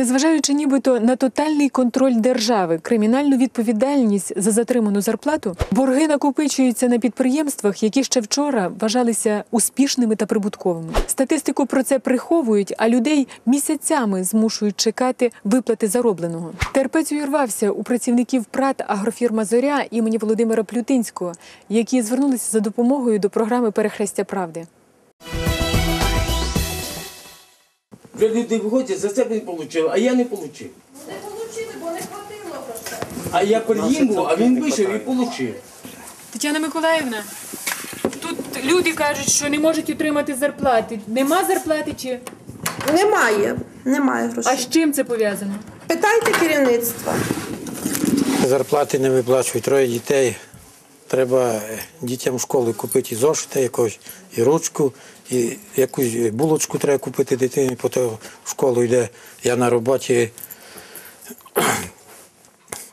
Незважаючи нібито на тотальний контроль держави, кримінальну відповідальність за затриману зарплату, борги накопичуються на підприємствах, які ще вчора вважалися успішними та прибутковими. Статистику про це приховують, а людей місяцями змушують чекати виплати заробленого. Терпець увірвався у працівників ПРАТ агрофірма Зоря імені Володимира Плютинського, які звернулися за допомогою до програми Перехрестя правди. Вже люди виходять, за себе не отримали, а я не отримав. Не отримали, бо не хватило просто. А я приїхав, а він вийшов і отримав. Тетяна Миколаївна, тут люди кажуть, що не можуть отримати зарплати. Нема зарплати чи Немає, немає грошей. а з чим це пов'язано? Питайте керівництва. Зарплати не виплачують, троє дітей. Треба дітям в школу купити і зошита якось, і ручку, і якусь булочку треба купити дитині, потім в школу йде. Я на роботі.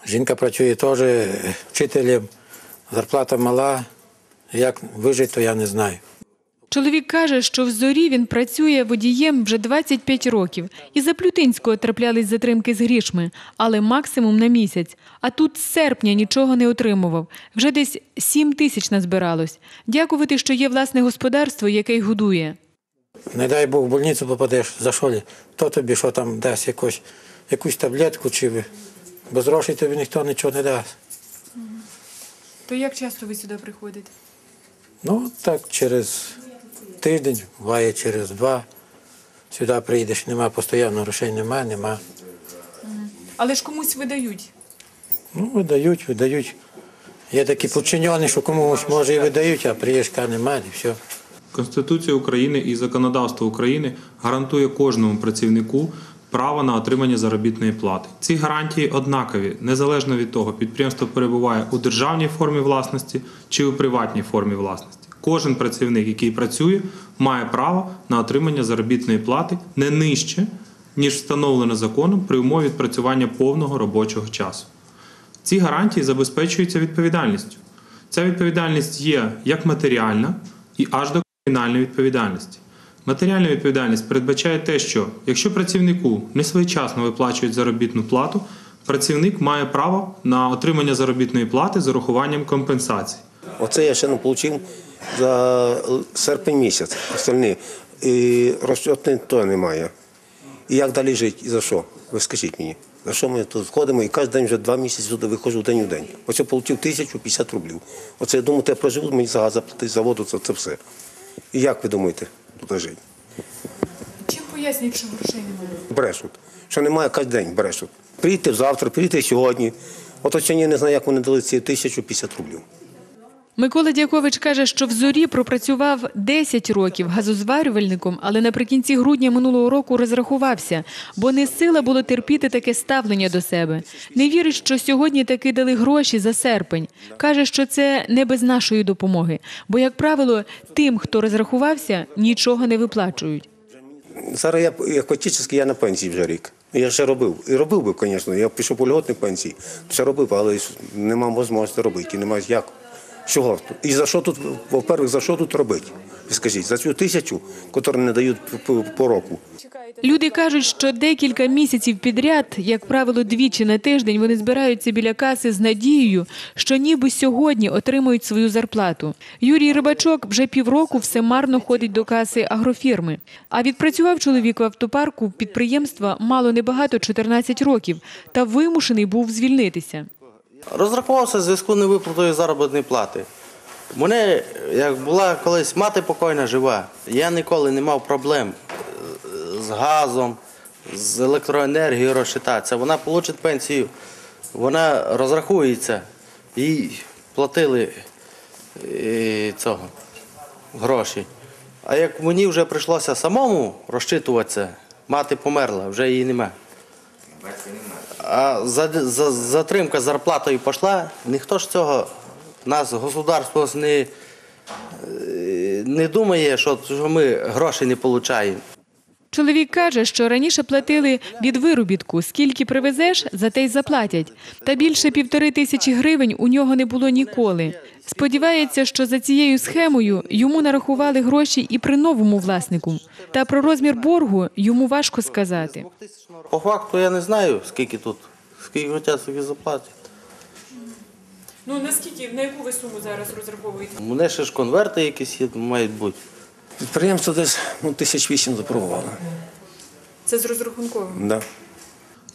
Жінка працює теж вчителем, зарплата мала. Як вижити, то я не знаю. Чоловік каже, що в зорі він працює водієм вже 25 років. І за Плютинського траплялись затримки з грішми, але максимум на місяць. А тут з серпня нічого не отримував. Вже десь 7 тисяч назбиралось. Дякувати, що є власне господарство, яке й годує. Не дай Бог в больницю попадеш, за що лі? Хто тобі що там дасть якусь, якусь таблетку чи ви- без грошей тобі ніхто нічого не дасть. То як часто ви сюди приходите? Ну, так через тиждень, буває через два. Сюди приїдеш, нема постійно грошей, нема, нема. Але ж комусь видають. Ну, видають, видають. Є такі подчинені, що комусь може і видають, а приїжджка немає, і все. Конституція України і законодавство України гарантує кожному працівнику право на отримання заробітної плати. Ці гарантії однакові, незалежно від того, підприємство перебуває у державній формі власності чи у приватній формі власності. Кожен працівник, який працює, має право на отримання заробітної плати не нижче, ніж встановлено законом при умові відпрацювання повного робочого часу. Ці гарантії забезпечуються відповідальністю. Ця відповідальність є як матеріальна і аж до кримінальної відповідальності. Матеріальна відповідальність передбачає те, що якщо працівнику не своєчасно виплачують заробітну плату, працівник має право на отримання заробітної плати з урахуванням компенсацій. Оце я ще не отримав за серпень місяць. Остальні. І розчетної то немає. І як далі жити? І за що? Ви скажіть мені. За що ми тут входимо і кожен день вже два місяці сюди виходжу день у день. Оце отримав 1050 рублів. Оце я думаю, те проживу, мені за газ заплатить за воду, це, це все. І як ви думаєте тут жити? Чим пояснюють, що грошей немає? Брешуть. Що немає кожен день, брешуть. Прийти завтра, прийти сьогодні. От я не знаю, як вони дали ці 1050 рублів. Микола Дякович каже, що в зорі пропрацював 10 років газозварювальником, але наприкінці грудня минулого року розрахувався, бо не сила було терпіти таке ставлення до себе. Не вірить, що сьогодні таки дали гроші за серпень. Каже, що це не без нашої допомоги, бо, як правило, тим, хто розрахувався, нічого не виплачують. Зараз я як отеческий, я на пенсії вже рік. Я ще робив. І робив би, звісно. Я пішов по льготній пенсії. Все робив, але нема можливості робити. Немає як. Чого? І за що тут, по-перше, за що тут робити? Скажіть, за цю тисячу, яку не дають по року. Люди кажуть, що декілька місяців підряд, як правило, двічі на тиждень вони збираються біля каси з надією, що ніби сьогодні отримують свою зарплату. Юрій Рибачок вже півроку все марно ходить до каси агрофірми. А відпрацював чоловік в автопарку підприємства мало небагато 14 років та вимушений був звільнитися. Розрахувався в зв'язку з невиплатою заробітної плати. Мене, як була колись мати покойна жива, я ніколи не мав проблем е, з газом, з електроенергією розчитатися. Вона отримає пенсію, вона розрахується. Їй платили е, цього, гроші. А як мені вже прийшлося самому розчитуватися, мати померла, вже її немає. А за, за, затримка зарплатою пішла, ніхто ж цього, нас государство не, е, не думає, що, що ми гроші не отримуємо. Чоловік каже, що раніше платили від виробітку, скільки привезеш, за те й заплатять. Та більше півтори тисячі гривень у нього не було ніколи. Сподівається, що за цією схемою йому нарахували гроші і при новому власнику. Та про розмір боргу йому важко сказати. По факту я не знаю, скільки тут, скільки хочуть, скільки заплатять. Ну наскільки на яку ви суму зараз розраховуєте? У мене ще ж конверти якісь є, мають бути. Підприємство десь ну, тисяч вісім запробувало. Це з розрахунковим. Да.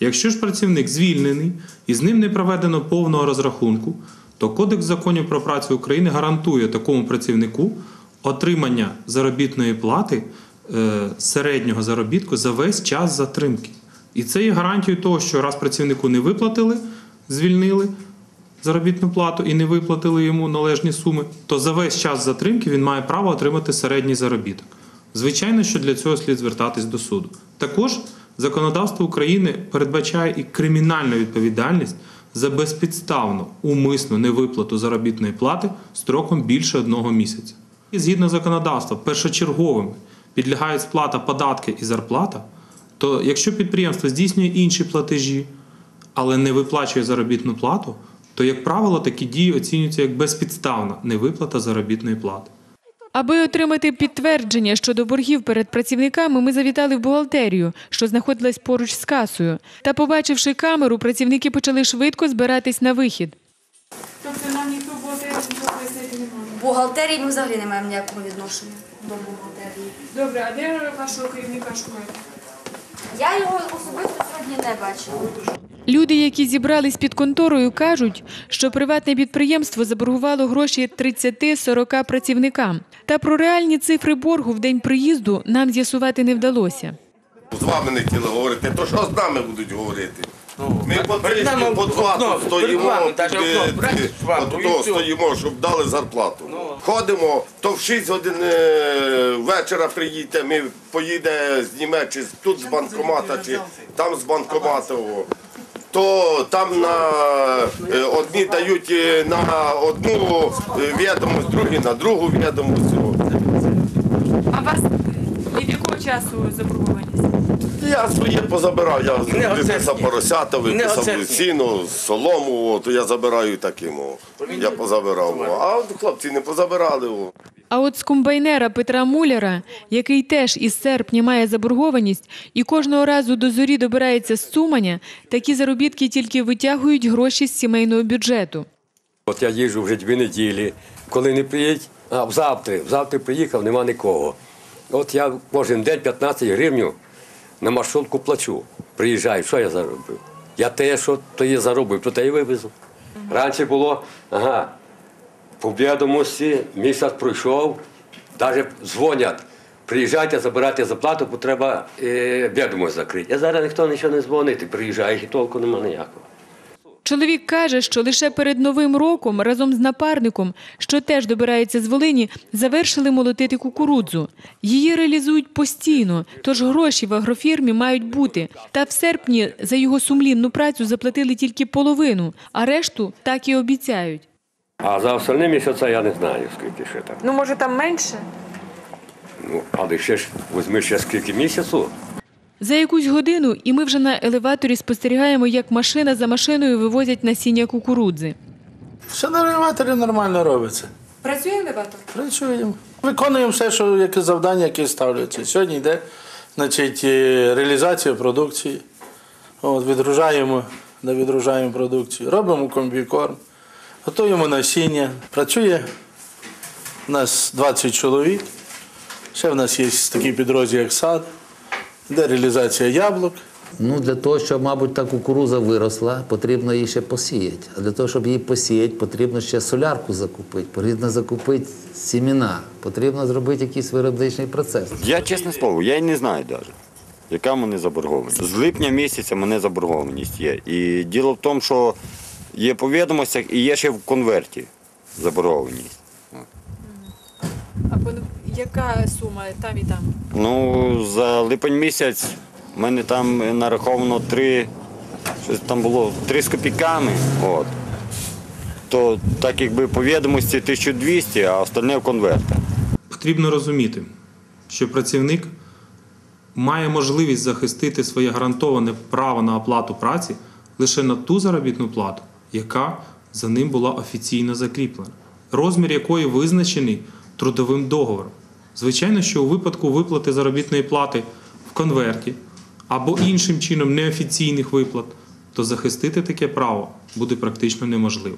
Якщо ж працівник звільнений і з ним не проведено повного розрахунку, то Кодекс законів про працю України гарантує такому працівнику отримання заробітної плати е, середнього заробітку за весь час затримки. І це є гарантією того, що раз працівнику не виплатили, звільнили заробітну плату і не виплатили йому належні суми, то за весь час затримки він має право отримати середній заробіток. Звичайно, що для цього слід звертатись до суду. Також законодавство України передбачає і кримінальну відповідальність за безпідставну умисну невиплату заробітної плати строком більше одного місяця. І згідно законодавства, першочерговими підлягають сплата податки і зарплата, то якщо підприємство здійснює інші платежі, але не виплачує заробітну плату, то, як правило, такі дії оцінюються як безпідставна невиплата заробітної плати. Аби отримати підтвердження щодо боргів перед працівниками, ми завітали в бухгалтерію, що знаходилась поруч з касою. Та, побачивши камеру, працівники почали швидко збиратись на вихід. Тобто нам ніхто пояснити не може. Бухгалтерії ми взагалі не маємо ніякого відношення до бухгалтерії. Добре, а де вашого керівника шукаєте? Я його особисто сьогодні не бачила. Люди, які зібрались під конторою, кажуть, що приватне підприємство заборгувало гроші 30-40 працівникам. Та про реальні цифри боргу в день приїзду нам з'ясувати не вдалося. З вами не хотіли говорити, то що з нами будуть говорити? Ми по перед по два стоїмо, е, всьо. стоїмо, щоб дали зарплату. Ходимо, то в 6 годин е, вечора приїдьте, ми поїде зніме, чи тут з банкомата, чи там з банкомата. То там на е, одні дають е, на одну відомість, другі на другу відомість. А вас від якого часу заборгованість? Я своє позабирав, я виписав поросята, виписав сіно, солому, то я забираю таким. Я позабирав. А от хлопці не позабирали. А от з комбайнера Петра Муляра, який теж із серпня має заборгованість і кожного разу до зорі добирається з Цуманя, такі заробітки тільки витягують гроші з сімейного бюджету. От я їжджу вже дві неділі. Коли не приїдь, а взавтра, взавтра приїхав, нема нікого. От я кожен день 15 гривень на маршрутку плачу. Приїжджаю, що я заробив? Я те, що то є заробив, то те й вивезу. Раніше було, ага, по відомості місяць пройшов, навіть дзвонять. Приїжджайте, забирайте заплату, бо треба е, відомость закрити. А зараз ніхто нічого не дзвонить, ти приїжджаєш і толку нема ніякого. Чоловік каже, що лише перед новим роком разом з напарником, що теж добирається з Волині, завершили молотити кукурудзу. Її реалізують постійно, тож гроші в агрофірмі мають бути. Та в серпні за його сумлінну працю заплатили тільки половину, а решту так і обіцяють. А за остальні місяці я не знаю, скільки ще там. Ну, може, там менше? Ну, але ще ж візьми ще скільки місяців. За якусь годину, і ми вже на елеваторі спостерігаємо, як машина за машиною вивозять насіння кукурудзи. Все на елеваторі нормально робиться. Працює елеватор? Працюємо. Виконуємо все, що яке завдання, яке ставляться. Сьогодні йде значить, е, реалізація продукції. От, відгружаємо, де відгружаємо продукцію. Робимо комбікорм, готуємо насіння. Працює у нас 20 чоловік. Ще в нас є такий підрозділ, як сад, де реалізація яблук. Ну, для того, щоб, мабуть, та кукуруза виросла, потрібно її ще посіяти. А для того, щоб її посіяти, потрібно ще солярку закупити, потрібно закупити сіміна, потрібно зробити якийсь виробничий процес. Я чесне слово, я й не знаю навіть, яка в мене заборгованість. З липня місяця в мене заборгованість є. І діло в тому, що є по відомостях і є ще в конверті заборгованість. А яка сума там і там? Ну, за липень місяць в мене там нараховано три, щось там було три з копійками. От. То так якби по відомості 1200, а остальне в конвертах. Потрібно розуміти, що працівник має можливість захистити своє гарантоване право на оплату праці лише на ту заробітну плату, яка за ним була офіційно закріплена. розмір якої визначений трудовим договором. Звичайно, що у випадку виплати заробітної плати в конверті або іншим чином неофіційних виплат, то захистити таке право буде практично неможливо.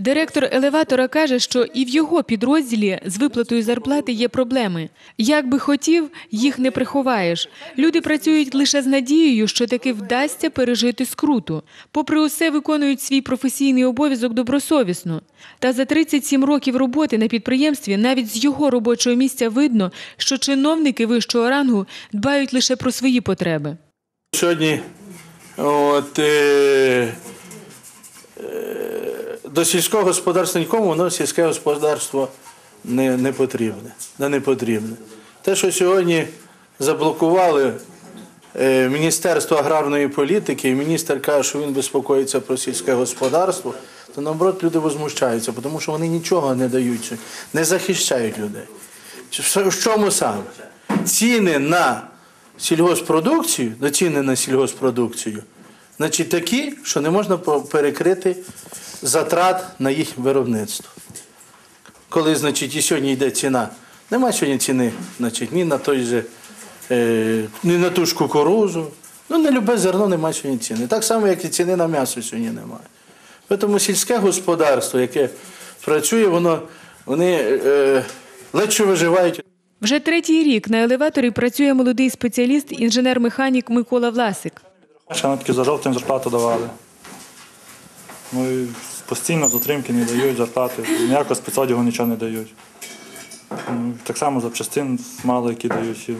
Директор елеватора каже, що і в його підрозділі з виплатою зарплати є проблеми. Як би хотів, їх не приховаєш. Люди працюють лише з надією, що таки вдасться пережити скруту. Попри усе, виконують свій професійний обов'язок добросовісно. Та за 37 років роботи на підприємстві навіть з його робочого місця видно, що чиновники вищого рангу дбають лише про свої потреби. Сьогодні от, е, е, до сільського господарства нікому воно сільське господарство не, не потрібне. Не потрібне. Те, що сьогодні заблокували е, Міністерство аграрної політики, і міністр каже, що він безпокоїться про сільське господарство, то наоборот люди возмущаються, тому що вони нічого не дають, не захищають людей. В чому саме? Ціни на сільгоспродукцію, на ціни на сільгоспродукцію, значить такі, що не можна перекрити затрат на їх виробництво. Коли, значить, і сьогодні йде ціна, немає сьогодні ціни, значить, ні на той же, е, ні на ту ж кукурузу, ну на любе зерно немає сьогодні ціни. Так само, як і ціни на м'ясо сьогодні немає. Тому сільське господарство, яке працює, воно вони е, легше виживають. Вже третій рік на елеваторі працює молодий спеціаліст, інженер-механік Микола Власик. Ще на таки за жовтим зарплату давали. Ну і постійно затримки не дають зарплати. Ніякого спецодягу нічого не дають. Ну, так само запчастин мало які дають.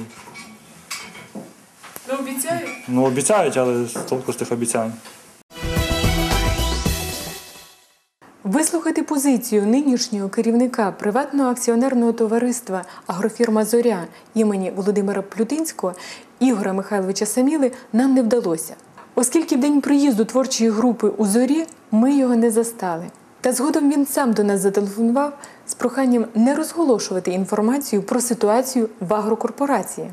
Ну, обіцяю. Ну, обіцяють, але толку з тих обіцянь. Вислухати позицію нинішнього керівника приватного акціонерного товариства Агрофірма Зоря імені Володимира Плютинського Ігора Михайловича Саміли нам не вдалося, оскільки день приїзду творчої групи у зорі ми його не застали. Та згодом він сам до нас зателефонував з проханням не розголошувати інформацію про ситуацію в агрокорпорації.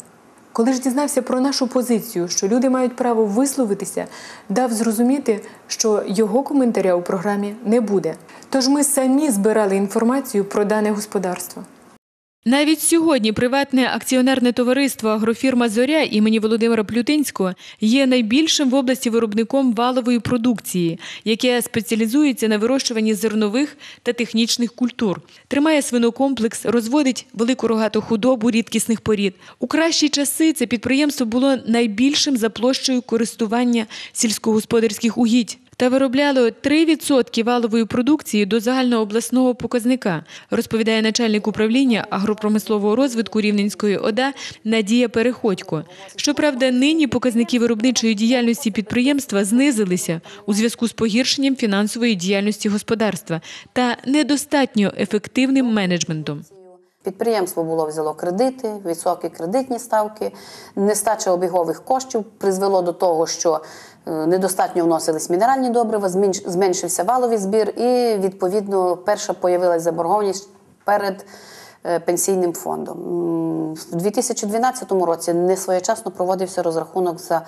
Коли ж дізнався про нашу позицію, що люди мають право висловитися, дав зрозуміти, що його коментаря у програмі не буде. Тож ми самі збирали інформацію про дане господарство. Навіть сьогодні приватне акціонерне товариство Агрофірма Зоря імені Володимира Плютинського є найбільшим в області виробником валової продукції, яке спеціалізується на вирощуванні зернових та технічних культур. Тримає свинокомплекс, розводить велику рогату худобу рідкісних порід. У кращі часи це підприємство було найбільшим за площею користування сільськогосподарських угідь та виробляло 3% валової продукції до загальнообласного показника, розповідає начальник управління агропромислового розвитку Рівненської ОДА Надія Переходько. Щоправда, нині показники виробничої діяльності підприємства знизилися у зв'язку з погіршенням фінансової діяльності господарства та недостатньо ефективним менеджментом. Підприємство було взяло кредити, високі кредитні ставки, нестача обігових коштів призвело до того, що недостатньо вносились мінеральні добрива, зменшився валовий збір, і відповідно перша появилась заборгованість перед е, пенсійним фондом. В 2012 році не своєчасно проводився розрахунок за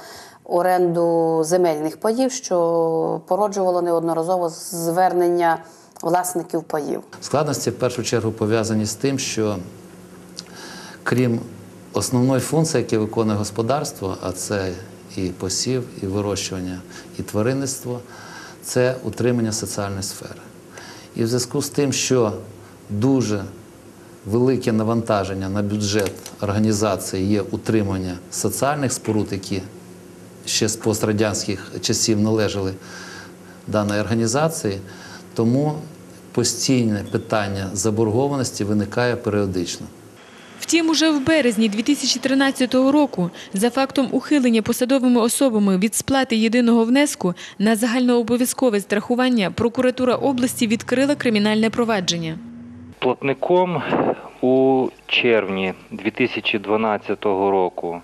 оренду земельних паїв, що породжувало неодноразово звернення власників паїв. Складності в першу чергу пов'язані з тим, що крім основної функції, яку виконує господарство, а це і посів, і вирощування, і тваринництво, це утримання соціальної сфери. І в зв'язку з тим, що дуже велике навантаження на бюджет організації є утримання соціальних споруд, які ще з пострадянських часів належали даної організації, тому постійне питання заборгованості виникає періодично. Втім, уже в березні 2013 року за фактом ухилення посадовими особами від сплати єдиного внеску на загальнообов'язкове страхування прокуратура області відкрила кримінальне провадження. Платником у червні 2012 року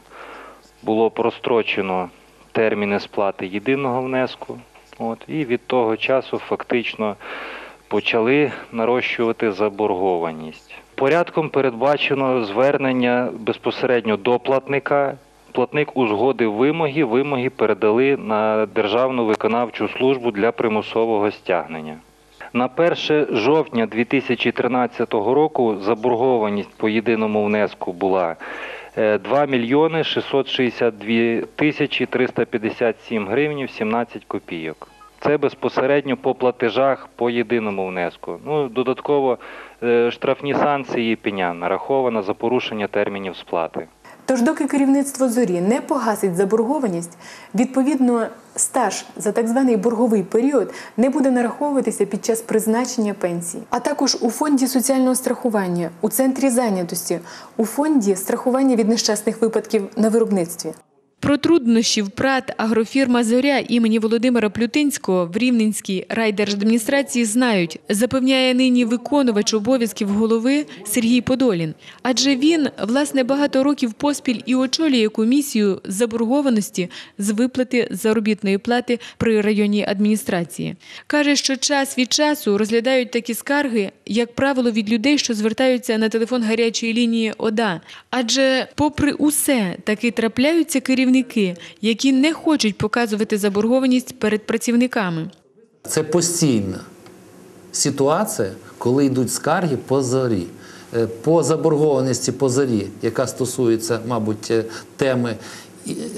було прострочено терміни сплати єдиного внеску. От, і від того часу фактично почали нарощувати заборгованість. Порядком передбачено звернення безпосередньо до платника. Платник узгодив вимоги, вимоги передали на Державну виконавчу службу для примусового стягнення. На 1 жовтня 2013 року заборгованість по єдиному внеску була е, 2 мільйони 662 тисячі 357 гривень 17 копійок. Це безпосередньо по платежах по єдиному внеску. Ну, додатково е, штрафні санкції пеня нараховано за порушення термінів сплати. Тож, доки керівництво зорі не погасить заборгованість, відповідно стаж за так званий борговий період не буде нараховуватися під час призначення пенсії. А також у фонді соціального страхування, у центрі зайнятості, у фонді страхування від нещасних випадків на виробництві. Про труднощі в ПРАТ агрофірма Зоря імені Володимира Плютинського в Рівненській райдержадміністрації знають, запевняє нині виконувач обов'язків голови Сергій Подолін. Адже він, власне, багато років поспіль і очолює комісію заборгованості з виплати заробітної плати при районній адміністрації. Каже, що час від часу розглядають такі скарги, як правило, від людей, що звертаються на телефон гарячої лінії ОДА. Адже, попри усе, таки трапляються керівники, які не хочуть показувати заборгованість перед працівниками. Це постійна ситуація, коли йдуть скарги по зорі. Е, По заборгованості по зорі, яка стосується, мабуть, е, теми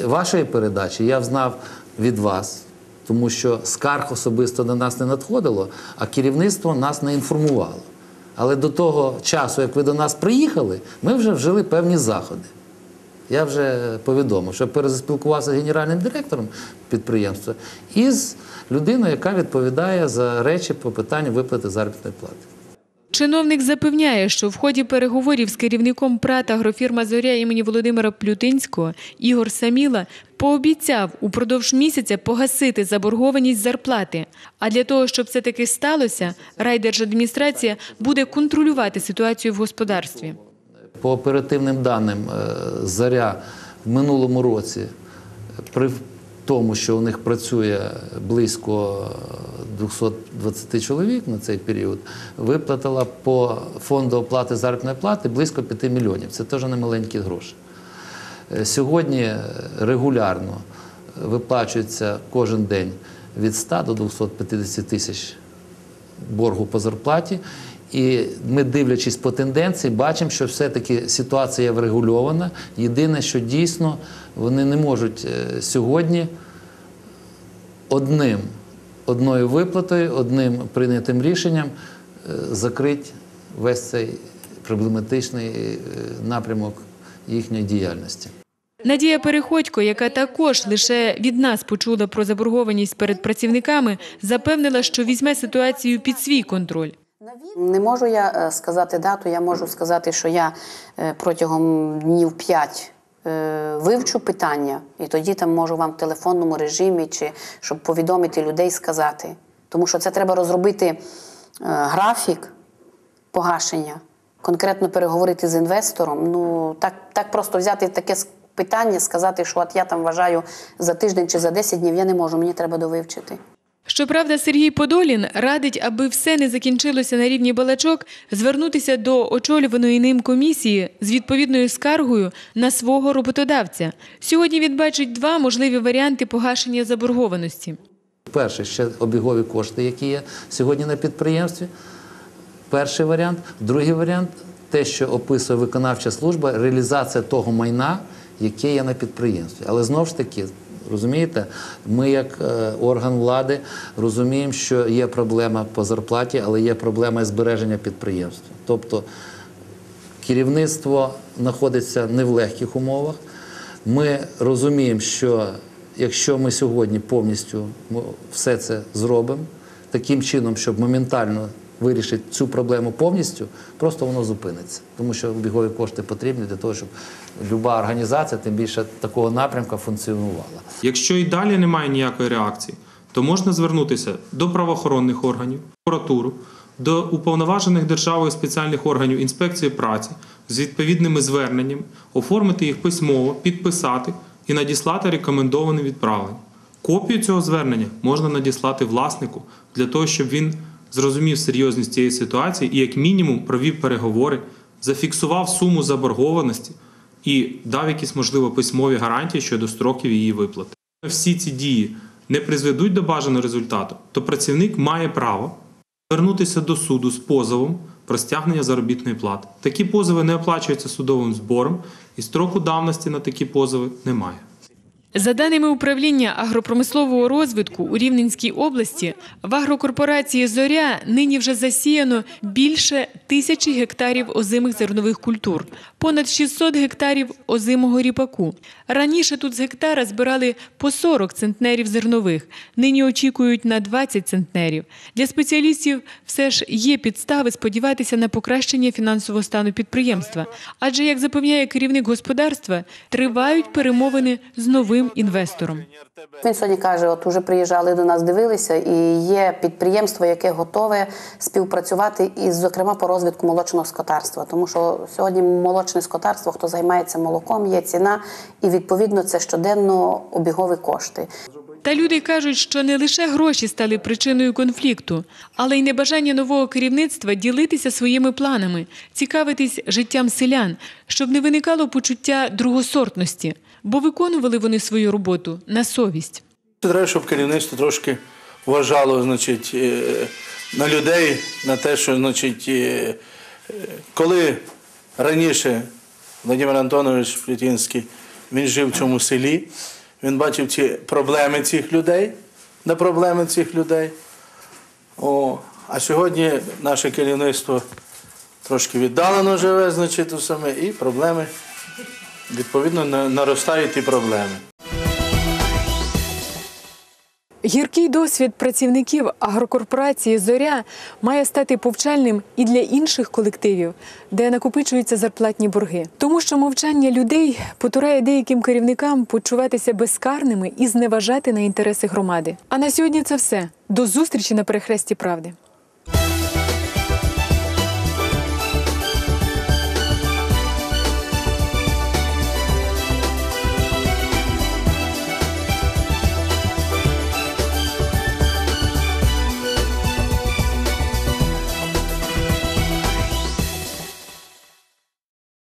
вашої передачі, я знав від вас, тому що скарг особисто до нас не надходило, а керівництво нас не інформувало. Але до того часу, як ви до нас приїхали, ми вже вжили певні заходи. Я вже повідомив, що переспілкувався з генеральним директором підприємства і з людиною, яка відповідає за речі по питанню виплати заробітної плати. Чиновник запевняє, що в ході переговорів з керівником ПРАТ агрофірма Зоря імені Володимира Плютинського Ігор Саміла пообіцяв упродовж місяця погасити заборгованість зарплати. А для того, щоб це таки сталося, райдержадміністрація буде контролювати ситуацію в господарстві. По оперативним даним, е, заря в минулому році, при тому, що у них працює близько 220 чоловік на цей період, виплатила по фонду оплати заробітної плати близько 5 мільйонів. Це теж не маленькі гроші. Е, Сьогодні регулярно виплачується кожен день від 100 до 250 тисяч боргу по зарплаті. І ми, дивлячись по тенденції, бачимо, що все-таки ситуація врегульована. Єдине, що дійсно вони не можуть е, сьогодні одним, одною виплатою, одним прийнятим рішенням е, закрити весь цей проблематичний е, напрямок їхньої діяльності. Надія Переходько, яка також лише від нас почула про заборгованість перед працівниками, запевнила, що візьме ситуацію під свій контроль. Не можу я е, сказати дату, я можу сказати, що я е, протягом днів 5 вивчу питання, і тоді там можу вам в телефонному режимі, чи щоб повідомити людей, сказати. Тому що це треба розробити е, графік погашення, конкретно переговорити з інвестором. Ну так, так просто взяти таке питання, сказати, що от я там вважаю за тиждень чи за 10 днів, я не можу, мені треба довивчити. Щоправда, Сергій Подолін радить, аби все не закінчилося на рівні балачок, звернутися до очолюваної ним комісії з відповідною скаргою на свого роботодавця. Сьогодні він бачить два можливі варіанти погашення заборгованості. Перше, ще обігові кошти, які є сьогодні на підприємстві. Перший варіант. Другий варіант те, що описує виконавча служба, реалізація того майна, яке є на підприємстві. Але знову ж таки, розумієте, ми, як е, орган влади, розуміємо, що є проблема по зарплаті, але є проблема збереження підприємства. Тобто керівництво знаходиться не в легких умовах. Ми розуміємо, що якщо ми сьогодні повністю все це зробимо таким чином, щоб моментально вирішити цю проблему повністю, просто воно зупиниться. Тому що обігові кошти потрібні для того, щоб люба організація, тим більше такого напрямку, функціонувала. Якщо і далі немає ніякої реакції, то можна звернутися до правоохоронних органів, прокуратуру, до уповноважених державою спеціальних органів інспекції праці з відповідними зверненнями, оформити їх письмово, підписати і надіслати рекомендоване відправлення. Копію цього звернення можна надіслати власнику для того, щоб він зрозумів серйозність цієї ситуації і, як мінімум, провів переговори, зафіксував суму заборгованості і дав якісь, можливо, письмові гарантії щодо строків її виплати. Всі ці дії не призведуть до бажаного результату, то працівник має право звернутися до суду з позовом про стягнення заробітної плати. Такі позови не оплачуються судовим збором, і строку давності на такі позови немає. За даними управління агропромислового розвитку у Рівненській області, в агрокорпорації Зоря нині вже засіяно більше тисячі гектарів озимих зернових культур, понад 600 гектарів озимого ріпаку. Раніше тут з гектара збирали по 40 центнерів зернових, нині очікують на 20 центнерів. Для спеціалістів все ж є підстави сподіватися на покращення фінансового стану підприємства, адже, як запевняє керівник господарства, тривають перемовини з новим інвестором. Він сьогодні каже: от уже приїжджали до нас, дивилися, і є підприємство, яке готове співпрацювати із, зокрема, по розвитку молочного скотарства. Тому що сьогодні молочне скотарство, хто займається молоком, є ціна, і відповідно це щоденно обігові кошти. Та люди кажуть, що не лише гроші стали причиною конфлікту, але й небажання нового керівництва ділитися своїми планами, цікавитись життям селян, щоб не виникало почуття другосортності, бо виконували вони свою роботу на совість. Треба, щоб керівництво трошки вважало значить, е, на людей, на те, що значить, е, коли раніше Владимир Антонович Плетінський він жив в цьому селі, він бачив ці проблеми цих людей, на проблеми цих людей. О, а сьогодні наше керівництво трошки віддалено живе, значить, саме, і проблеми, відповідно, наростають і проблеми. Гіркий досвід працівників агрокорпорації Зоря має стати повчальним і для інших колективів, де накопичуються зарплатні борги. Тому що мовчання людей потурає деяким керівникам почуватися безкарними і зневажати на інтереси громади. А на сьогодні це все. До зустрічі на перехресті правди.